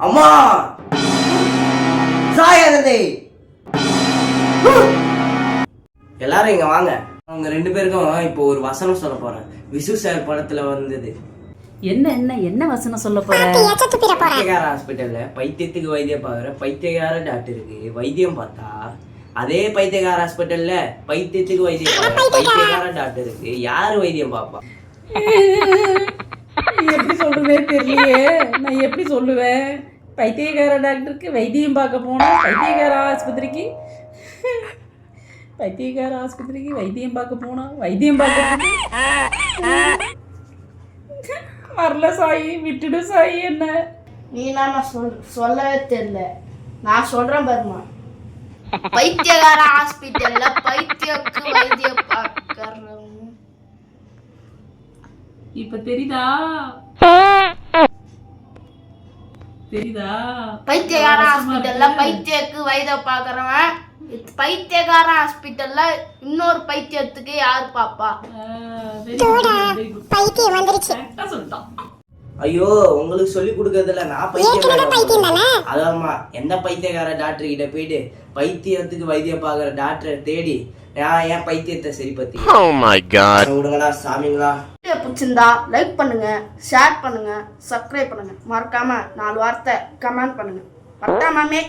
அம்மா! சாயாதே எல்லாரும் இங்க வாங்க. அவங்க ரெண்டு பேருக்கும் இப்போ ஒரு வசனம் சொல்ல போறேன். விசு சார் படத்துல வந்தது. என்ன என்ன என்ன வசனம் சொல்ல போற? பைத்தியக்கார ஹாஸ்பிட்டல்ல பைத்தியத்துக்கு வைத்தியம் பாக்குற பைத்தியக்கார டாக்டருக்கு வைத்தியம் பார்த்தா அதே பைத்தியக்கார ஹாஸ்பிட்டல்ல பைத்தியத்துக்கு வைத்தியம் பார்க்குற பைத்தியக்கார டாக்டருக்கு யாரு வைத்தியம் பாப்பா எப்படி சொல்லுவே தெரியலையே. நான் எப்படி சொல்லுவேன்? பைத்தியக்கார டாக்டருக்கு வைத்தியம் பார்க்க போனோம் பைத்தியக்கார ஆஸ்பத்திரிக்கு. பைத்தியக்கார ஆஸ்பத்திரிக்கு வைத்தியம் பார்க்க போனோம் வைத்தியம் பார்க்க வரல சாயி விட்டுடு சாயி என்ன? நீ நான் சொல் சொல்லவே தெரியல. நான் சொல்றேன் பர்மா பைத்தியகார ஹாஸ்பிட்டல்ல பைத்தியக்கு வைத்தியம் பார்க்கறவங்க இப்ப தெரியுதா? தெரியுதா? பைத்தியகார ஹாஸ்பிட்டல்ல பைத்தியக்கு வைத்தியம் பார்க்கறவன். இது பைத்தியகார ஹாஸ்பிட்டல்ல இன்னொரு பைத்தியத்துக்கு யார் பாப்பா? பைத்தியம் வந்துருச்சு. ஐயோ உங்களுக்கு சொல்லி கொடுக்கறதுல நான் பைத்தியம் அதாம்மா எந்த பைத்தியக்கார டாக்டர் கிட்ட போயிட்டு பைத்தியத்துக்கு வைத்தியம் பார்க்குற டாக்டரை தேடி நான் ஏன் பைத்தியத்தை சரி பத்தி. விடுங்களா சாமிங்களா? வீடியோ பிடிச்சிருந்தா லைக் பண்ணுங்க ஷேர் பண்ணுங்க சப்ஸ்கிரைப் பண்ணுங்க. மறக்காம நாலு வார்த்தை கமெண்ட் பண்ணுங்க. மறக்காமே